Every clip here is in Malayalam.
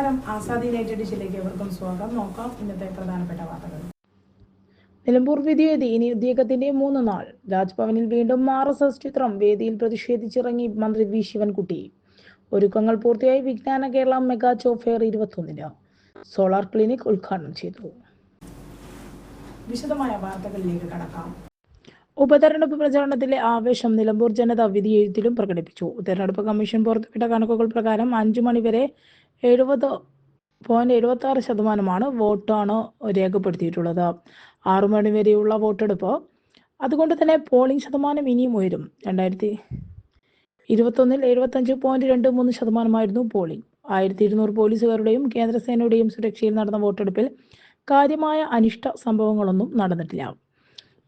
നമസ്കാരം. ആസാദി യുണൈറ്റഡ് ഡിഷിലേക്ക് എവർക്കും സ്വാഗതം. നോക്കാം ഇന്നത്തെ പ്രധാനപ്പെട്ട വാർത്തകൾ. നിലമ്പൂർ വിധിവേദി ഇനി ഉദ്യോഗത്തിന്റെ മൂന്ന് നാൾ. രാജ്ഭവനിൽ വീണ്ടും ആർ എസ് എസ് ചിത്രം വേദിയിൽ പ്രതിഷേധിച്ചിറങ്ങി മന്ത്രി വി. ശിവൻകുട്ടി. ഒരുക്കങ്ങൾ പൂർത്തിയായി വിജ്ഞാന കേരളം മെഗാ ചോഫെയർ ഇരുപത്തൊന്നിന്. സോളാർ ക്ലിനിക് ഉദ്ഘാടനം ചെയ്തു. വിശദമായ വാർത്തകളിലേക്ക് കടക്കാം. ഉപതെരഞ്ഞെടുപ്പ് പ്രചാരണത്തിലെ ആവേശം നിലമ്പൂർ ജനത വിധിയെഴുത്തിലും പ്രകടിപ്പിച്ചു. തെരഞ്ഞെടുപ്പ് കമ്മീഷൻ പുറത്തുവിട്ട കണക്കുകൾ പ്രകാരം അഞ്ചു മണിവരെ എഴുപത് പോയിന്റ് എഴുപത്തി ആറ് ശതമാനമാണ് വോട്ടാണ് രേഖപ്പെടുത്തിയിട്ടുള്ളത്. ആറു മണി വരെയുള്ള വോട്ടെടുപ്പ്. അതുകൊണ്ട് തന്നെ പോളിംഗ് ശതമാനം ഇനിയും ഉയരും. രണ്ടായിരത്തി ഇരുപത്തൊന്നിൽ എഴുപത്തഞ്ച് പോയിന്റ് രണ്ട് മൂന്ന് ശതമാനമായിരുന്നു പോളിംഗ് ആയിരത്തി ഇരുന്നൂറ് പോലീസുകാരുടെയും കേന്ദ്രസേനയുടെയും സുരക്ഷയിൽ നടന്ന വോട്ടെടുപ്പിൽ കാര്യമായ അനിഷ്ട സംഭവങ്ങളൊന്നും നടന്നിട്ടില്ല.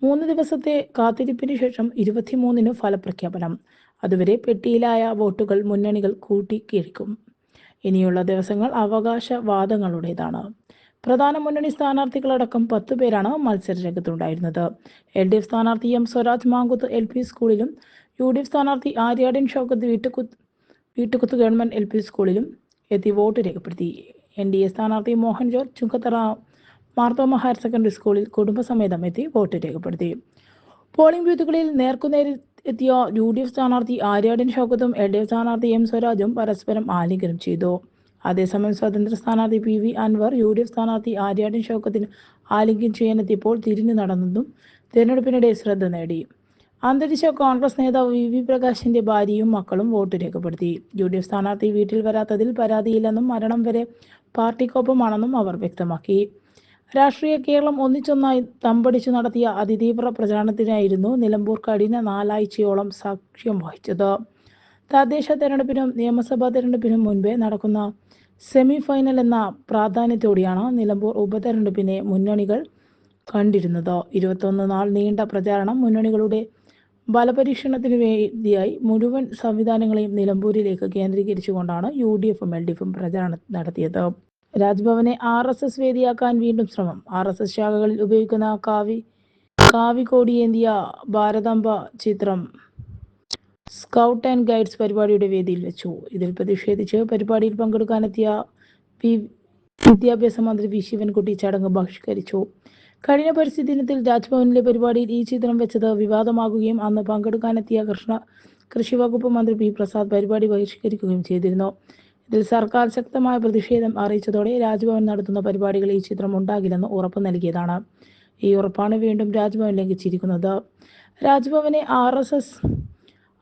മൂന്ന് ദിവസത്തെ കാത്തിരിപ്പിന് ശേഷം ഇരുപത്തിമൂന്നിന് ഫലപ്രഖ്യാപനം. അതുവരെ പെട്ടിയിലായ വോട്ടുകൾ മുന്നണികൾ കൂട്ടി കൂട്ടിക്കിഴിക്കും. ഇനിയുള്ള ദിവസങ്ങൾ അവകാശവാദങ്ങളുടേതാണ്. പ്രധാന മുന്നണി സ്ഥാനാർത്ഥികളടക്കം പത്ത് പേരാണ് മത്സര രംഗത്തുണ്ടായിരുന്നത് എൽ ഡി എഫ് സ്ഥാനാർത്ഥി M Swaraj Mankuth L P സ്കൂളിലും യു ഡി എഫ് സ്ഥാനാർത്ഥി Aryadan Shoukath Veettikuth Veettikuth government L P സ്കൂളിലും എത്തി വോട്ട് രേഖപ്പെടുത്തി. എൻ ഡി എ സ്ഥാനാർത്ഥി Mohan George Chungathara Marthoma higher secondary സ്കൂളിൽ കുടുംബസമേതം എത്തി വോട്ട് രേഖപ്പെടുത്തി. പോളിംഗ് ബൂത്തുകളിൽ നേർക്കുനേരിൽ എത്തിയ യു ഡി എഫ് സ്ഥാനാർത്ഥി ആര്യാടൻ ഷൗക്കത്തും എൽ ഡി എഫ് സ്ഥാനാർത്ഥി എം സ്വരാജും പരസ്പരം ആലിംഗനം ചെയ്തു. അതേസമയം സ്വതന്ത്ര സ്ഥാനാർത്ഥി P V Anvar U D F സ്ഥാനാർത്ഥി ആര്യാടൻ ഷൗക്കത്തിന് ആലിംഗനം ചെയ്യാനെത്തിയപ്പോൾ തിരിഞ്ഞു നടന്നതും തിരഞ്ഞെടുപ്പിനിടെ ശ്രദ്ധ നേടി. അന്തരിച്ച കോൺഗ്രസ് നേതാവ് വി വി പ്രകാശിന്റെ ഭാര്യയും മക്കളും വോട്ട് രേഖപ്പെടുത്തി. യു ഡി എഫ് സ്ഥാനാർത്ഥി വീട്ടിൽ വരാത്തതിൽ പരാതിയില്ലെന്നും മരണം വരെ പാർട്ടിക്കൊപ്പമാണെന്നും അവർ വ്യക്തമാക്കി. രാഷ്ട്രീയ കേരളം ഒന്നിച്ചൊന്നായി തമ്പടിച്ചു നടത്തിയ അതിതീവ്ര പ്രചാരണത്തിനായിരുന്നു നിലമ്പൂർ കഠിന നാലാഴ്ചയോളം സാക്ഷ്യം വഹിച്ചത്. തദ്ദേശ തെരഞ്ഞെടുപ്പിനും നിയമസഭാ തെരഞ്ഞെടുപ്പിനും മുൻപേ നടക്കുന്ന സെമി ഫൈനൽ എന്ന പ്രാധാന്യത്തോടെയാണ് നിലമ്പൂർ ഉപതെരഞ്ഞെടുപ്പിനെ മുന്നണികൾ കണ്ടിരുന്നത്. ഇരുപത്തൊന്ന് നാൾ നീണ്ട പ്രചാരണം മുന്നണികളുടെ ബലപരീക്ഷണത്തിനു വേദിയായി മുഴുവൻ സംവിധാനങ്ങളെയും നിലമ്പൂരിലേക്ക് കേന്ദ്രീകരിച്ചുകൊണ്ടാണ് യു ഡി എഫും എൽ ഡി എഫും പ്രചാരണം നടത്തിയത്. രാജ്ഭവനെ ആർ എസ് എസ് വേദിയാക്കാൻ വീണ്ടും ശ്രമം. ആർ എസ് എസ് ശാഖകളിൽ ഉപയോഗിക്കുന്ന കാവി കാവിക്കോടിയേന്തിയ ഭാരതാംബ ചിത്രം സ്കൗട്ട് ആൻഡ് ഗൈഡ്സ് പരിപാടിയുടെ വേദിയിൽ വെച്ചു. ഇതിൽ പ്രതിഷേധിച്ച് പരിപാടിയിൽ പങ്കെടുക്കാനെത്തിയ പി വിദ്യാഭ്യാസ മന്ത്രി വി ശിവൻകുട്ടി ചടങ്ങ് ബഹിഷ്കരിച്ചു. കഴിഞ്ഞ പരിസ്ഥിതി ദിനത്തിൽ രാജ്ഭവനിലെ പരിപാടിയിൽ ഈ ചിത്രം വെച്ചത് വിവാദമാകുകയും അന്ന് പങ്കെടുക്കാനെത്തിയ കൃഷ്ണ കൃഷി വകുപ്പ് മന്ത്രി പി പ്രസാദ് പരിപാടി ബഹിഷ്കരിക്കുകയും ചെയ്തിരുന്നു. ഇതിൽ സർക്കാർ ശക്തമായ പ്രതിഷേധം അറിയിച്ചതോടെ രാജ്ഭവൻ നടത്തുന്ന പരിപാടികൾ ഈ ചിത്രം ഉണ്ടാകില്ലെന്ന് ഉറപ്പ് നൽകിയതാണ്. ഈ ഉറപ്പാണ് വീണ്ടും രാജ്ഭവൻ ലംഘിച്ചിരിക്കുന്നത്. രാജ്ഭവനെ ആർ എസ് എസ്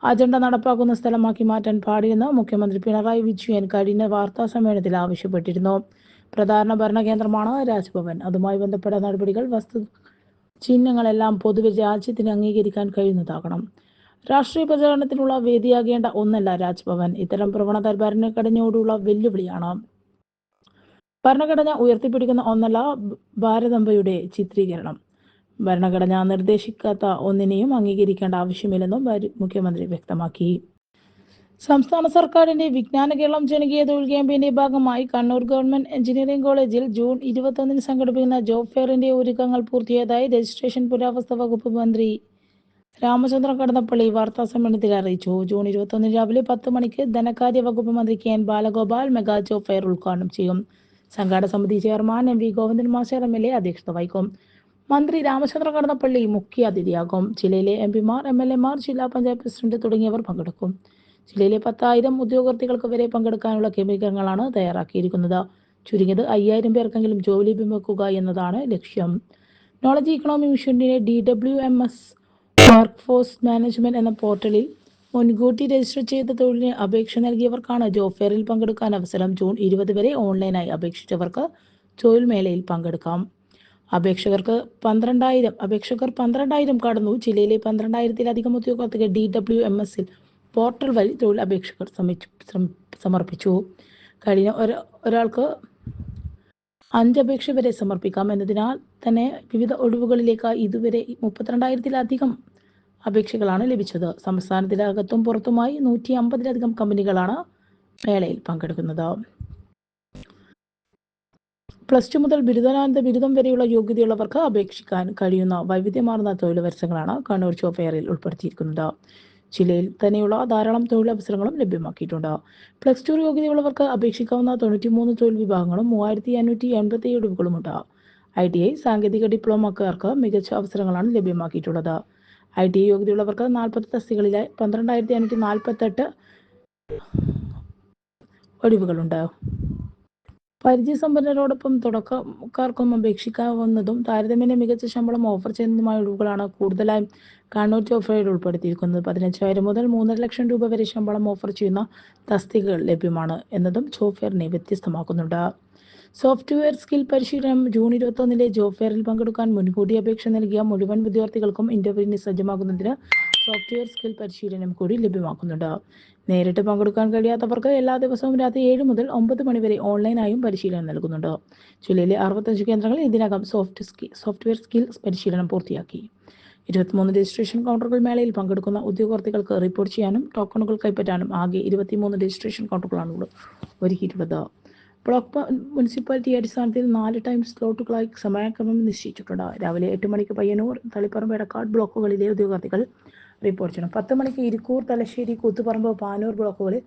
അജണ്ട നടപ്പാക്കുന്ന സ്ഥലമാക്കി മാറ്റാൻ പാടില്ലെന്ന് മുഖ്യമന്ത്രി പിണറായി വിജയൻ കഴിഞ്ഞ വാർത്താ സമ്മേളനത്തിൽ ആവശ്യപ്പെട്ടിരുന്നു. പ്രധാന ഭരണകേന്ദ്രമാണ് രാജ്ഭവൻ. അതുമായി ബന്ധപ്പെട്ട നടപടികൾ വസ്തു ചിഹ്നങ്ങളെല്ലാം പൊതുവെ രാജ്യത്തിന് അംഗീകരിക്കാൻ കഴിയുന്നതാകണം. രാഷ്ട്രീയ പ്രചാരണത്തിനുള്ള വേദിയാകേണ്ട ഒന്നല്ല രാജ്ഭവൻ. ഇത്തരം പ്രവണത ഭരണഘടനയോടുള്ള വെല്ലുവിളിയാണ്. ഭരണഘടന ഉയർത്തിപ്പിടിക്കുന്ന ഒന്നല്ല ഭാരതമ്പയുടെ ചിത്രീകരണം. ഭരണഘടന നിർദ്ദേശിക്കാത്ത ഒന്നിനെയും അംഗീകരിക്കേണ്ട ആവശ്യമില്ലെന്നും മുഖ്യമന്ത്രി വ്യക്തമാക്കി. സംസ്ഥാന സർക്കാരിന്റെ വിജ്ഞാന കേരളം ജനകീയ തൊഴിൽ ക്യാമ്പയിന്റെ ഭാഗമായി കണ്ണൂർ ഗവൺമെന്റ് എഞ്ചിനീയറിംഗ് കോളേജിൽ ജൂൺ ഇരുപത്തൊന്നിന് സംഘടിപ്പിക്കുന്ന ജോബ് ഫെയറിന്റെ ഒരുക്കങ്ങൾ പൂർത്തിയായതായി രജിസ്ട്രേഷൻ പുരാവസ്തു വകുപ്പ് മന്ത്രി രാമചന്ദ്രൻ കടന്നപ്പള്ളി വാർത്താ സമ്മേളനത്തിൽ അറിയിച്ചു. ജൂൺ ഇരുപത്തൊന്നിന് രാവിലെ പത്ത് മണിക്ക് ധനകാര്യ വകുപ്പ് മന്ത്രി K N Balagopal mega job fair ഉദ്ഘാടനം ചെയ്യും. സംഘാടക സമിതി chairman M V Govindan master M L A അധ്യക്ഷത വഹിക്കും. മന്ത്രി രാമചന്ദ്രൻ കടന്നപ്പള്ളി മുഖ്യ അതിഥിയാകും. ജില്ലയിലെ എം പിമാർ എം എൽ എമാർ ജില്ലാ പഞ്ചായത്ത് പ്രസിഡന്റ് തുടങ്ങിയവർ പങ്കെടുക്കും. ജില്ലയിലെ പത്തായിരം ഉദ്യോഗാർത്ഥികൾക്ക് വരെ പങ്കെടുക്കാനുള്ള ക്രമീകരണങ്ങളാണ് തയ്യാറാക്കിയിരിക്കുന്നത്. ചുരുങ്ങിയത് അയ്യായിരം പേർക്കെങ്കിലും ജോലി ലഭ്യമാക്കുക എന്നതാണ് ലക്ഷ്യം. നോളജ് ഇക്കണോമി മിഷന്റെ D W M S workforce management എന്ന പോർട്ടലിൽ മുൻകൂട്ടി രജിസ്റ്റർ ചെയ്ത തൊഴിലിന് അപേക്ഷ നൽകിയവർക്കാണ് ജോബ് ഫെയറിൽ പങ്കെടുക്കാൻ അവസരം ജൂൺ ഇരുപത് വരെ ഓൺലൈനായി അപേക്ഷിച്ചവർക്ക് തൊഴിൽ മേളയിൽ പങ്കെടുക്കാം. അപേക്ഷകർക്ക് പന്ത്രണ്ടായിരം അപേക്ഷകർ പന്ത്രണ്ടായിരം കടന്നു. ജില്ലയിലെ പന്ത്രണ്ടായിരത്തിലധികം ഉദ്യോഗാർത്ഥികൾ ഡി ഡബ്ല്യു എം എസിൽ പോർട്ടൽ വഴി തൊഴിൽ അപേക്ഷകർ സമർപ്പിച്ചു. കഴിഞ്ഞ ഒരാൾക്ക് അഞ്ച് അപേക്ഷ വരെ സമർപ്പിക്കാം. എന്നതിനാൽ തന്നെ വിവിധ ഒഴിവുകളിലേക്ക് ഇതുവരെ മുപ്പത്തിരണ്ടായിരത്തിലധികം അപേക്ഷകളാണ് ലഭിച്ചത്. സംസ്ഥാനത്തിനകത്തും പുറത്തുമായി നൂറ്റി അമ്പതിലധികം കമ്പനികളാണ് മേളയിൽ പങ്കെടുക്കുന്നത്. പ്ലസ് ടു മുതൽ ബിരുദാനന്തര ബിരുദം വരെയുള്ള യോഗ്യതയുള്ളവർക്ക് അപേക്ഷിക്കാൻ കഴിയുന്ന വൈവിധ്യമാർന്ന തൊഴിലവസരങ്ങളാണ് കണ്ണൂർ ചോഫെയറിൽ ഫെയറിൽ ഉൾപ്പെടുത്തിയിരിക്കുന്നത്. ജില്ലയിൽ തന്നെയുള്ള ധാരാളം തൊഴിലവസരങ്ങളും ലഭ്യമാക്കിയിട്ടുണ്ട്. പ്ലസ് ടു യോഗ്യതയുള്ളവർക്ക് അപേക്ഷിക്കാവുന്ന തൊണ്ണൂറ്റിമൂന്ന് തൊഴിൽ വിഭാഗങ്ങളും മൂവായിരത്തി അഞ്ഞൂറ്റി എൺപത്തി ഏഴ് ഒഴിവുകളുമുണ്ട് ഐ ടി ഐ സാങ്കേതിക ഡിപ്ലോമക്കാർക്ക് മികച്ച അവസരങ്ങളാണ് ലഭ്യമാക്കിയിട്ടുള്ളത്. ഐ ടി യോഗ്യതയുള്ളവർക്ക് നാൽപ്പത് തസ്തികളിലായി പന്ത്രണ്ടായിരത്തി അഞ്ഞൂറ്റി നാൽപ്പത്തെട്ട് ഒഴിവുകളുണ്ട്. പരിചയസമ്പന്നരോടൊപ്പം തുടക്കക്കാർക്കും അപേക്ഷിക്കാവുന്നതും താരതമ്യേന മികച്ച ശമ്പളം ഓഫർ ചെയ്യുന്നതുമായ ഒഴിവുകളാണ് കൂടുതലായും കണ്ണൂർ ചോഫയിൽ ഉൾപ്പെടുത്തിയിരിക്കുന്നത്. പതിനഞ്ചായിരം മുതൽ മൂന്നര ലക്ഷം രൂപ വരെ ശമ്പളം ഓഫർ ചെയ്യുന്ന തസ്തികകൾ ലഭ്യമാണ് എന്നതും ചോഫെയറിനെ വ്യത്യസ്തമാക്കുന്നുണ്ട്. സോഫ്റ്റ്വെയർ സ്കിൽ പരിശീലനം ജൂൺ ഇരുപത്തൊന്നിലെ ജോബ് ഫെയറിൽ പങ്കെടുക്കാൻ മുൻകൂട്ടി അപേക്ഷ നൽകിയ മുഴുവൻ വിദ്യാർത്ഥികൾക്കും ഇന്റർവ്യൂവിന് സജ്ജമാകുന്നതിന് സോഫ്റ്റ്വെയർ സ്കിൽ പരിശീലനം കൂടി ലഭ്യമാക്കുന്നുണ്ട്. നേരിട്ട് പങ്കെടുക്കാൻ കഴിയാത്തവർക്ക് എല്ലാ ദിവസവും രാത്രി ഏഴ് മുതൽ ഒമ്പത് മണിവരെ ഓൺലൈനായും പരിശീലനം നൽകുന്നുണ്ട്. ജില്ലയിലെ അറുപത്തഞ്ച് കേന്ദ്രങ്ങൾ ഇതിനകം സോഫ്റ്റ് സോഫ്റ്റ്വെയർ സ്കിൽ പരിശീലനം പൂർത്തിയാക്കി. ഇരുപത്തിമൂന്ന് രജിസ്ട്രേഷൻ കൗണ്ടറുകൾ മേളയിൽ പങ്കെടുക്കുന്ന ഉദ്യോഗാർത്ഥികൾക്ക് റിപ്പോർട്ട് ചെയ്യാനും ടോക്കണുകൾ കൈപ്പറ്റാനും ആകെ ഇരുപത്തിമൂന്ന് രജിസ്ട്രേഷൻ കൗണ്ടറുകളാണ് ഒരുക്കിയിട്ടുള്ളത്. ബ്ലോക്ക് മുനിസിപ്പാലിറ്റി അടിസ്ഥാനത്തിൽ നാല് ടൈം സ്ലോട്ടുകളായി സമയക്രമം നിശ്ചയിച്ചിട്ടുണ്ട്. രാവിലെ എട്ട് മണിക്ക് പയ്യന്നൂർ തളിപ്പറമ്പ് എടക്കാട് ബ്ലോക്കുകളിലെ ഉദ്യോഗാർത്ഥികൾ റിപ്പോർട്ട് ചെയ്യണം. പത്ത് മണിക്ക് ഇരിക്കൂർ തലശ്ശേരി കൂത്തുപറമ്പ് പാനൂർ ബ്ലോക്കുകളിൽ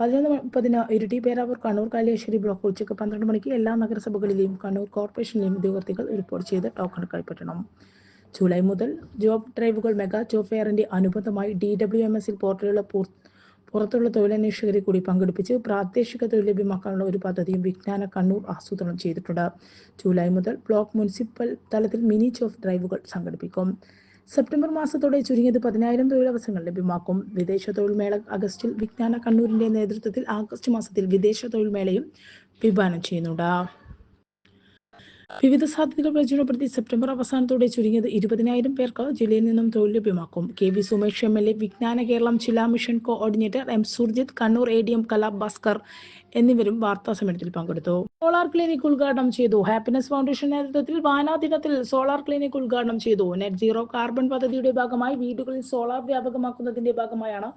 പതിനൊന്ന് മുപ്പതിന് ഇരിട്ടി പേരാവൂർ കണ്ണൂർ കാലിയാശ്ശേരി ബ്ലോക്ക് ഉച്ചയ്ക്ക് പന്ത്രണ്ട് മണിക്ക് എല്ലാ നഗരസഭകളിലെയും കണ്ണൂർ കോർപ്പറേഷനിലെയും ഉദ്യോഗാർത്ഥികൾ റിപ്പോർട്ട് ചെയ്ത് ടോക്കൺ കൈപ്പറ്റണം. ജൂലൈ മുതൽ ജോബ് ഡ്രൈവുകൾ മെഗാ ജോബ് ഫെയറിന്റെ അനുബന്ധമായി ഡി ഡബ്ല്യു എം എസിൽ പോർട്ടലുകൾ പൂർ- പുറത്തുള്ള തൊഴിലന്വേഷകരെ കൂടി പങ്കെടുപ്പിച്ച് പ്രാദേശിക തൊഴിൽ ലഭ്യമാക്കാനുള്ള ഒരു പദ്ധതിയും വിജ്ഞാന കണ്ണൂർ ആസൂത്രണം ചെയ്തിട്ടുണ്ട്. ജൂലൈ മുതൽ ബ്ലോക്ക് മുനിസിപ്പൽ തലത്തിൽ മിനി ജോബ് ഡ്രൈവുകൾ സംഘടിപ്പിക്കും. സെപ്റ്റംബർ മാസത്തോടെ ചുരുങ്ങിയത് പതിനായിരം തൊഴിലവസരങ്ങൾ ലഭ്യമാക്കും. വിദേശ തൊഴിൽ മേള അഗസ്റ്റിൽ വിജ്ഞാന കണ്ണൂരിന്റെ നേതൃത്വത്തിൽ ആഗസ്റ്റ് മാസത്തിൽ വിദേശ തൊഴിൽ മേളയും വിഭാവനം ചെയ്യുന്നുണ്ട്. വിവിധ സാധ്യതകൾ പ്രചോദനപ്പെടുത്തി സെപ്റ്റംബർ അവസാനത്തോടെ ചുരുങ്ങിയത് ഇരുപതിനായിരം പേർക്ക് ജില്ലയിൽ നിന്നും തൊഴിൽ ലഭ്യമാക്കും. K V Sumesh M L A Vijnana Keralam ജില്ലാ mission coordinator M Surjith Kannur A D M Kala Bhaskar എന്നിവരും വാർത്താ സമ്മേളനത്തിൽ പങ്കെടുത്തു. സോളാർ ക്ലിനിക് ഉദ്ഘാടനം ചെയ്തു. ഹാപ്പിനെസ് ഫൗണ്ടേഷൻ നേതൃത്വത്തിൽ വാനാ ദിനത്തിൽ സോളാർ ക്ലിനിക് ഉദ്ഘാടനം ചെയ്തു. നെറ്റ് സീറോ കാർബൺ പദ്ധതിയുടെ ഭാഗമായി വീടുകളിൽ സോളാർ വ്യാപകമാക്കുന്നതിന്റെ ഭാഗമായാണ്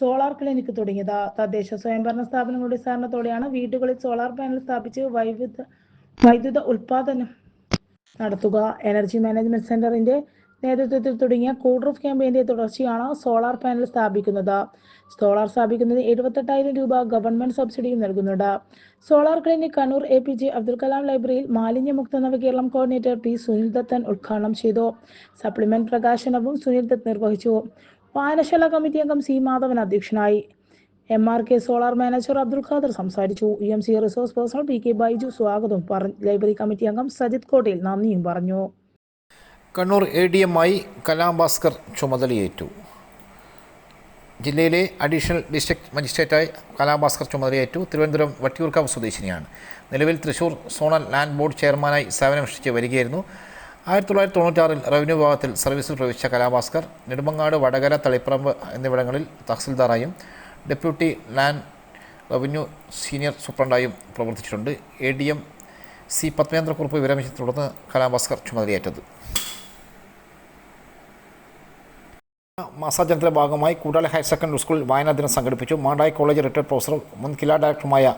സോളാർ ക്ലിനിക് തുടങ്ങിയത്. തദ്ദേശ സ്വയംഭരണ സ്ഥാപനങ്ങളുടെ സഹകരണത്തോടെയാണ് വീടുകളിൽ സോളാർ പാനൽ സ്ഥാപിച്ച് വൈദ്യുത വൈദ്യുത ഉൽപാദനം നടത്തുക. എനർജി മാനേജ്മെന്റ് സെന്ററിന്റെ നേതൃത്വത്തിൽ തുടങ്ങിയ കൂൾ റൂഫ് ക്യാമ്പയിന്റെ തുടർച്ചയാണ് സോളാർ പാനൽ സ്ഥാപിക്കുന്നത്. സോളാർ സ്ഥാപിക്കുന്നതിന് എഴുപത്തെട്ടായിരം രൂപ ഗവൺമെന്റ് സബ്സിഡിയും നൽകുന്നുണ്ട്. Solar clinic Kannur A P J Abdul Kalam ലൈബ്രറിയിൽ മാലിന്യമുക്ത നവകേരളം കോർഡിനേറ്റർ പി സുനിൽ ദത്തൻ ഉദ്ഘാടനം ചെയ്തു. സപ്ലിമെന്റ് പ്രകാശനവും സുനിൽ ദത്ത് നിർവഹിച്ചു. വായനശാല കമ്മിറ്റി അംഗം സി മാധവൻ അധ്യക്ഷനായി. M R K solar manager Abdul Khader സംസാരിച്ചു. E M C resource person P K Baiju സ്വാഗതവും പറഞ്ഞു ലൈബ്രറി കമ്മിറ്റി അംഗം സജിത് കോട്ടയിൽ നന്ദിയും പറഞ്ഞു. കണ്ണൂർ എ ഡി എം ആയി കലാം ഭാസ്കർ ചുമതലയേറ്റു. ജില്ലയിലെ അഡീഷണൽ ഡിസ്ട്രിക്ട് മജിസ്ട്രേറ്റായി കലാം ഭാസ്കർ ചുമതലയേറ്റു തിരുവനന്തപുരം വട്ടിയൂർക്കാവ് സ്വദേശിനിയാണ്. നിലവിൽ തൃശൂർ സോണൽ ലാൻഡ് ബോർഡ് ചെയർമാനായി സേവനമനുഷ്ഠിച്ച് വരികയായിരുന്നു. ആയിരത്തി തൊള്ളായിരത്തി തൊണ്ണൂറ്റാറിൽ റവന്യൂ വിഭാഗത്തിൽ സർവീസിൽ പ്രവേശിച്ച കലാഭാസ്കർ നെടുമങ്ങാട് വടകര തളിപ്പറമ്പ് എന്നിവിടങ്ങളിൽ തഹസിൽദാറായും ഡെപ്യൂട്ടി ലാൻഡ് റവന്യൂ സീനിയർ സൂപ്രണ്ടായും പ്രവർത്തിച്ചിട്ടുണ്ട്. A D M C Padmendrakurup വിരമിച്ചതിനെ തുടർന്ന് കലാഭാസ്കർ ചുമതലയേറ്റത്. മാസാചരണത്തിന്റെ ഭാഗമായി കൂടാളി ഹയർ സെക്കൻഡറി സ്കൂളിൽ വായനാ ദിനം സംഘടിപ്പിച്ചു. മാണ്ടായി കോളേജ് റിട്ടയർഡ് പ്രൊഫസറും മുൻ കില ഡയറക്ടറുമായ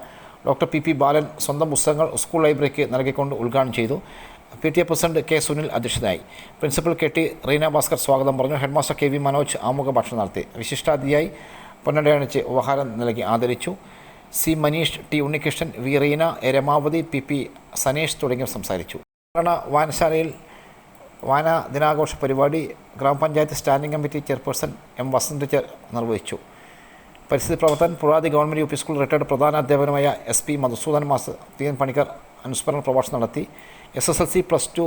ഡോക്ടർ പി പി ബാലൻ സ്വന്തം പുസ്തകങ്ങൾ സ്കൂൾ ലൈബ്രറിക്ക് നൽകിക്കൊണ്ട് ഉദ്ഘാടനം ചെയ്തു. P T A president K Sunil അധ്യക്ഷനായി. Principal K T Reena Bhaskar സ്വാഗതം പറഞ്ഞു. ഹെഡ്മാസ്റ്റർ കെ വി മനോജ് ആമുഖ ഭാഷണം നടത്തി. വിശിഷ്ടാതിഥിയായി പൊന്നടയണിച്ച് ഉപഹാരം നൽകി ആദരിച്ചു. C Maneesh T Unnikrishnan V Reena Ramavathi P P Sanesh തുടങ്ങിയവർ സംസാരിച്ചു. കേരള വായനശാലയിൽ വായന ദിനാഘോഷ പരിപാടി ഗ്രാമപഞ്ചായത്ത് standing committee chairperson M Vasanth നിർവഹിച്ചു. പരിസ്ഥിതി പ്രവർത്തകൻ Puzhathi government U P school retired പ്രധാന അധ്യാപകനുമായ എസ് പി മധുസൂദൻ മാസ് ടി എൻ പണിക്കർ അനുസ്മരണ പ്രഭാഷണം നടത്തി. S S L C plus two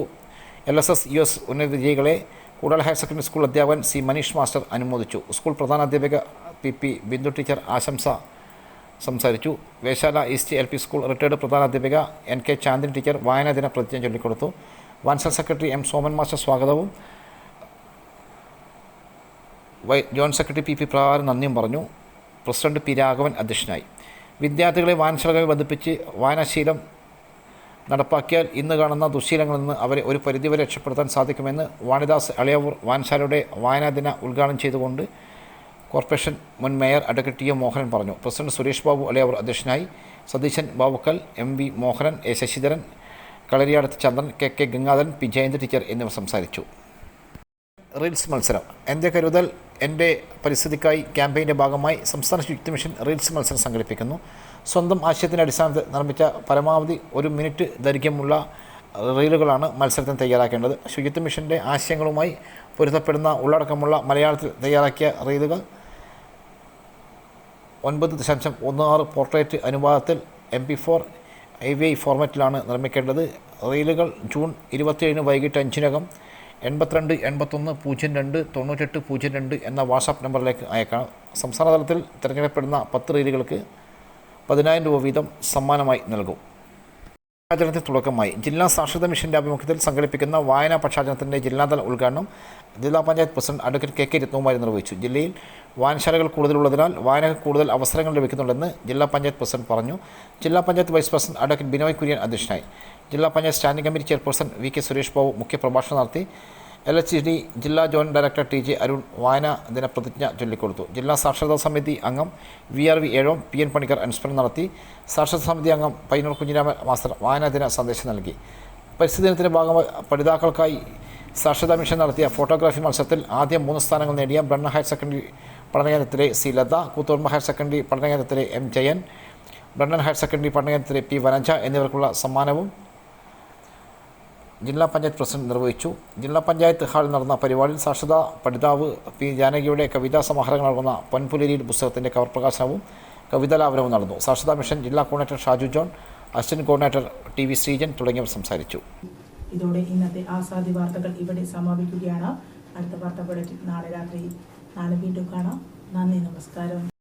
L S S U S ഉന്നത വിജയികളെ കൂടാളി ഹയർ സെക്കൻഡറി സ്കൂൾ അധ്യാപകൻ സി മനീഷ് മാസ്റ്റർ അനുമോദിച്ചു. സ്കൂൾ പ്രധാന അധ്യാപിക പി പി ബിന്ദു ടീച്ചർ ആശംസ സംസാരിച്ചു. Veshala east L P school retired പ്രധാന അധ്യാപിക എൻ കെ ചാന്ദിനി ടീച്ചർ വായനാ ദിന പ്രതിജ്ഞ ചൊല്ലിക്കൊടുത്തു. വൻസൽ സെക്രട്ടറി എം സോമൻ മാസ്റ്റർ സ്വാഗതവും. വൈ ജോയിന്റ് സെക്രട്ടറി പി പി പ്രകാരം നന്ദിയും പറഞ്ഞു. പ്രസിഡന്റ് പി രാഘവൻ അധ്യക്ഷനായി. വിദ്യാർത്ഥികളെ വായനശാലകളെ ബന്ധിപ്പിച്ച് വായനാശീലം നടപ്പാക്കിയാൽ ഇന്ന് കാണുന്ന ദുശീലങ്ങളിൽ നിന്ന് അവരെ ഒരു പരിധിവരെ രക്ഷപ്പെടുത്താൻ സാധിക്കുമെന്ന് വാണിദാസ് അളിയാവൂർ വായനശാലയുടെ വായനാ ദിന ഉദ്ഘാടനം ചെയ്തുകൊണ്ട് കോർപ്പറേഷൻ മുൻ mayor advocate T M Mohanan പറഞ്ഞു. പ്രസിഡന്റ് സുരേഷ് ബാബു അലയവർ അധ്യക്ഷനായി Satheesan ബാബുക്കൽ M V Mohanan A Sasidharan Kalariyadath Chandran K K Gangadharan P Jayanth teacher എന്നിവർ സംസാരിച്ചു. റീൽസ് മത്സരം. എന്റെ കരുതൽ എന്റെ പരിസ്ഥിതിക്കായി ക്യാമ്പയിന്റെ ഭാഗമായി സംസ്ഥാന ശുചിത്വ മിഷൻ റീൽസ് മത്സരം സംഘടിപ്പിക്കുന്നു. സ്വന്തം ആശയത്തിന്റെ അടിസ്ഥാനത്തിൽ നിർമ്മിച്ച പരമാവധി ഒരു മിനിറ്റ് ദൈർഘ്യമുള്ള റീലുകളാണ് മത്സരത്തിന് തയ്യാറാക്കേണ്ടത്. ശുചിത്വ മിഷന്റെ ആശയങ്ങളുമായി പൊരുത്തപ്പെടുന്ന ഉള്ളടക്കമുള്ള മലയാളത്തിൽ തയ്യാറാക്കിയ റീലുകൾ ഒൻപത് ദശാംശം ഒന്ന് ആറ് പോർട്രേറ്റ് അനുപാതത്തിൽ M P four I V I ഫോർമാറ്റിലാണ് നിർമ്മിക്കേണ്ടത്. റീലുകൾ ജൂൺ ഇരുപത്തിയേഴിന് വൈകിട്ട് അഞ്ചിനകം എൺപത്തിരണ്ട് എൺപത്തൊന്ന് പൂജ്യം രണ്ട് തൊണ്ണൂറ്റെട്ട് പൂജ്യം രണ്ട് എന്ന വാട്സാപ്പ് നമ്പറിലേക്ക് അയക്കണം സംസ്ഥാന തലത്തിൽ തിരഞ്ഞെടുക്കപ്പെടുന്ന പത്ത് റീലുകൾക്ക് പതിനായിരം രൂപ വീതം സമ്മാനമായി നൽകും. പക്ഷാചരണത്തിന് തുടക്കമായി. ജില്ലാ സാക്ഷരതാ മിഷന്റെ ആഭിമുഖ്യത്തിൽ സംഘടിപ്പിക്കുന്ന വായനാ പക്ഷാചരണത്തിന്റെ ജില്ലാതല ഉദ്ഘാടനം ജില്ലാ panchayat president advocate K K Rathnakumari നിർവഹിച്ചു. ജില്ലയിൽ വായനശാലകൾ കൂടുതലുള്ളതിനാൽ വായനക്ക് കൂടുതൽ അവസരങ്ങൾ ലഭിക്കുന്നുണ്ടെന്ന് ജില്ലാ പഞ്ചായത്ത് പ്രസിഡന്റ് പറഞ്ഞു. ജില്ലാ panchayat vice president advocate Binoy Kurian അധ്യക്ഷനായി. ജില്ലാ panchayat standing committee chairperson V K Suresh Babu മുഖ്യപ്രഭാഷണം നടത്തി. എൽ എച്ച് ഡി ജില്ലാ joint director T J Arun വായന ദിനപ്രതിജ്ഞ ചൊല്ലിക്കൊടുത്തു. ജില്ലാ സാക്ഷരതാ സമിതി അംഗം V R V Ezhome P N Panicker അനുസ്മരണം നടത്തി. സാക്ഷരതാ സമിതി അംഗം പയ്യന്നൂർ കുഞ്ഞിരാമൻ മാസ്റ്റർ വായനാ ദിന സന്ദേശം നൽകി. പരിസ്ഥിതി ദിനത്തിന്റെ ഭാഗമായി പഠിതാക്കൾക്കായി സാക്ഷരതാ മിഷൻ നടത്തിയ ഫോട്ടോഗ്രാഫി മത്സരത്തിൽ ആദ്യം മൂന്ന് സ്ഥാനങ്ങൾ നേടിയ ബ്രണ്ണ higher secondary പഠനകേന്ദ്രത്തിലെ C Latha Koothuparamba higher secondary പഠനകേന്ദ്രത്തിലെ M Jayan Brennen higher secondary പഠനകേന്ദ്രത്തിലെ P Vanaja എന്നിവർക്കുള്ള സമ്മാനവും ജില്ലാ പഞ്ചായത്ത് പ്രസിഡന്റ് നിർവഹിച്ചു. ജില്ലാ പഞ്ചായത്ത് ഹാളിൽ നടന്ന പരിപാടിയിൽ സാക്ഷരതാ പഠിതാവ് പി ജാനകിയുടെ കവിതാ സമാഹാരങ്ങൾ നടന്ന പൊൻപുലരിയിൽ പുസ്തകത്തിന്റെ കവർ പ്രകാശനവും കവിതാലാപനവും നടന്നു. സാക്ഷരതാ മിഷൻ ജില്ലാ coordinator Shaju John assistant coordinator T V Sreejan തുടങ്ങിയവർ സംസാരിച്ചു. ഇതോടെ ഇന്നത്തെ ആസാദി വാർത്തകൾ ഇവിടെ സമാപിക്കുകയാണ്. അടുത്ത വാർത്ത നാളെ രാത്രി നാളെ വീണ്ടും കാണാം. നന്ദി നമസ്കാരം.